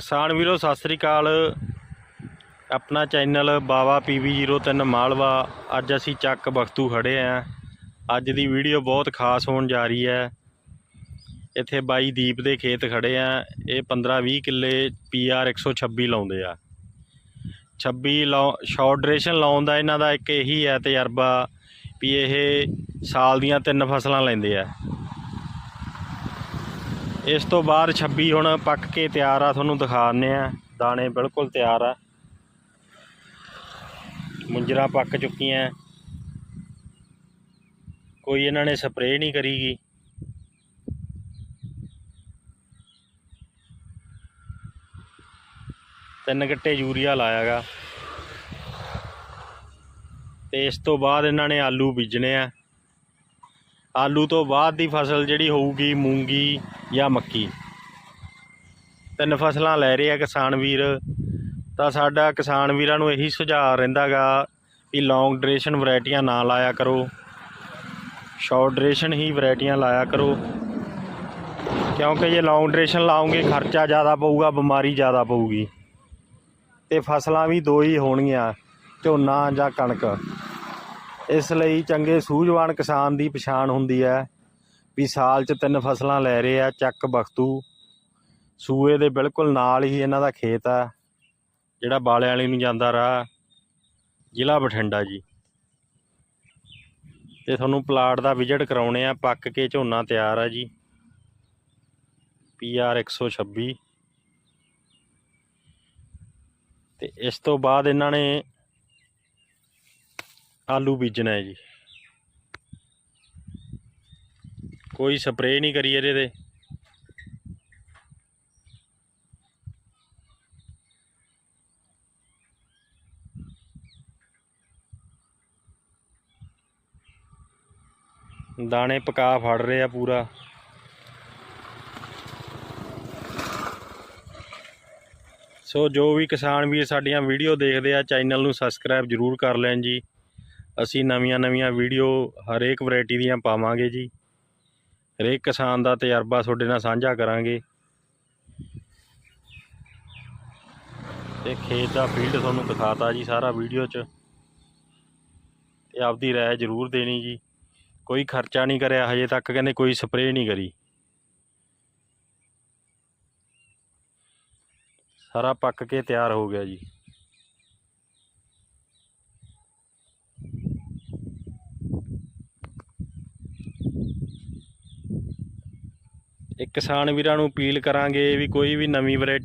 ਕਿਸਾਨ ਵੀਰੋ, ਸਤਿ ਸ੍ਰੀ ਅਕਾਲ। ਆਪਣਾ ਚੈਨਲ ਬਾਵਾ PV03 ਮਾਲਵਾ। ਅੱਜ ਅਸੀਂ ਚੱਕ ਬਖਤੂ ਖੜੇ ਆਂ। ਅੱਜ ਦੀ ਵੀਡੀਓ ਬਹੁਤ ਖਾਸ ਹੋਣ ਜਾ ਰਹੀ ਹੈ। ਇੱਥੇ ਬਾਈ ਦੀਪ ਦੇ ਖੇਤ ਖੜੇ ਆਂ। ਇਹ 15-20 ਕਿੱਲੇ PR 126 ਲਾਉਂਦੇ ਆ। 26 ਸ਼ਾਰਟ ਡਿਊਰੇਸ਼ਨ ਲਾਉਣ ਦਾ ਇਹਨਾਂ ਦਾ ਇੱਕ ਇਹੀ ਹੈ ਤਜਰਬਾ ਵੀ ਇਹ ਸਾਲ ਦੀਆਂ ਤਿੰਨ ਫਸਲਾਂ ਲੈਂਦੇ ਆ। ਇਸ ਤੋਂ ਬਾਅਦ 26 ਹੁਣ ਪੱਕ ਕੇ ਤਿਆਰ ਆ, ਤੁਹਾਨੂੰ ਦਿਖਾਉਂਦੇ ਆ। ਦਾਣੇ ਬਿਲਕੁਲ ਤਿਆਰ ਆ। ਮੁੰਜਰਾ ਪੱਕ ਚੁੱਕੀਆਂ। ਕੋਈ ਇਹਨਾਂ ਨੇ ਸਪਰੇਅ ਨਹੀਂ ਕਰੀਗੀ। ਤਿੰਨ ਗੱਟੇ ਯੂਰੀਆ ਲਾਇਆਗਾ। ਤੇ ਇਸ ਤੋਂ ਬਾਅਦ ਇਹਨਾਂ ਨੇ ਆਲੂ ਬੀਜਣੇ ਆ। ਆਲੂ ਤੋਂ ਬਾਅਦ ਦੀ ਫਸਲ ਜਿਹੜੀ ਹੋਊਗੀ ਮੂੰਗੀ ਜਾਂ ਮੱਕੀ। ਤਿੰਨ ਫਸਲਾਂ ਲੈ ਰਹੇ ਆ ਕਿਸਾਨ ਵੀਰ। ਤਾਂ ਸਾਡਾ ਕਿਸਾਨ ਵੀਰਾਂ ਨੂੰ ਇਹੀ ਸੁਝਾਅ ਰਹਿੰਦਾਗਾ ਵੀ ਲੌਂਗ ਡਰੇਸ਼ਨ ਵੈਰਾਈਟੀਆਂ ਨਾ ਲਾਇਆ ਕਰੋ। ਸ਼ਾਰਟ ਡਰੇਸ਼ਨ ਹੀ ਵੈਰਾਈਟੀਆਂ ਲਾਇਆ ਕਰੋ। ਕਿਉਂਕਿ ਜੇ ਲੌਂਗ ਡਰੇਸ਼ਨ ਲਾਉਂਗੇ ਖਰਚਾ ਜ਼ਿਆਦਾ ਪਊਗਾ, ਬਿਮਾਰੀ ਜ਼ਿਆਦਾ ਪਊਗੀ। ਤੇ ਫਸਲਾਂ ਵੀ ਦੋ ਹੀ ਹੋਣਗੀਆਂ, ਝੋਨਾ ਜਾਂ ਕਣਕ। ਇਸ ਲਈ ਚੰਗੇ ਸੂਝਵਾਨ ਕਿਸਾਨ ਦੀ ਪਛਾਣ ਹੁੰਦੀ ਹੈ ਵੀ ਸਾਲ 'ਚ ਤਿੰਨ ਫਸਲਾਂ ਲੈ ਰਹੇ ਆ, ਚੱਕ ਬਖਤੂ। ਸੂਏ ਦੇ ਬਿਲਕੁਲ ਨਾਲ ਹੀ ਇਹਨਾਂ ਦਾ ਖੇਤ ਆ, ਜਿਹੜਾ ਬਾਲਿਆਂ ਵਾਲੀ ਨੂੰ ਜਾਂਦਾ ਰਾਹ, ਜ਼ਿਲ੍ਹਾ ਬਠਿੰਡਾ ਜੀ। ਤੇ ਤੁਹਾਨੂੰ ਪਲਾਟ ਦਾ ਵਿਜ਼ਿਟ ਕਰਾਉਣੇ ਆ, ਪੱਕ ਕੇ ਝੋਨਾ ਤਿਆਰ ਆ ਜੀ। PR 126 ਤੇ ਇਸ ਤੋਂ ਬਾਅਦ ਇਹਨਾਂ ਨੇ ਆਲੂ ਬੀਜਣਾ ਹੈ ਜੀ। ਕੋਈ ਸਪਰੇਅ ਨਹੀਂ ਕਰੀ ਇਹਦੇ ਤੇ। ਦਾਣੇ ਪਕਾ ਫੜ ਰਹੇ ਆ ਪੂਰਾ। ਸੋ ਜੋ ਵੀ ਕਿਸਾਨ ਵੀਰ ਸਾਡੀਆਂ ਵੀਡੀਓ ਦੇਖਦੇ ਆ, ਚੈਨਲ ਨੂੰ ਸਬਸਕ੍ਰਾਈਬ ਜਰੂਰ ਕਰ ਲੈਣ ਜੀ। ਅਸੀਂ ਨਵੀਆਂ-ਨਵੀਆਂ ਵੀਡੀਓ ਹਰੇਕ ਵੈਰਾਈਟੀ ਦੀਆਂ ਪਾਵਾਂਗੇ ਜੀ। ਹਰੇਕ ਕਿਸਾਨ ਦਾ ਤਜਰਬਾ ਤੁਹਾਡੇ ਨਾਲ ਸਾਂਝਾ ਕਰਾਂਗੇ। ਤੇ ਖੇਤ ਦਾ ਫੀਲਡ ਤੁਹਾਨੂੰ ਦਿਖਾਤਾ ਜੀ ਸਾਰਾ ਵੀਡੀਓ 'ਚ। ਤੇ ਆਪਦੀ ਰਾਏ ਜਰੂਰ ਦੇਣੀ ਜੀ। ਕੋਈ ਖਰਚਾ ਨਹੀਂ ਕਰਿਆ ਹਜੇ ਤੱਕ, ਕਹਿੰਦੇ ਕੋਈ ਸਪਰੇਅ ਨਹੀਂ ਕਰੀ। ਸਾਰਾ ਪੱਕ ਕੇ ਤਿਆਰ ਹੋ ਗਿਆ ਜੀ। ਇੱਕ ਕਿਸਾਨ ਵੀਰਾਂ ਨੂੰ ਅਪੀਲ ਕਰਾਂਗੇ ਵੀ ਕੋਈ ਵੀ ਨਵੀਂ ਵੈਰਾਈਟੀ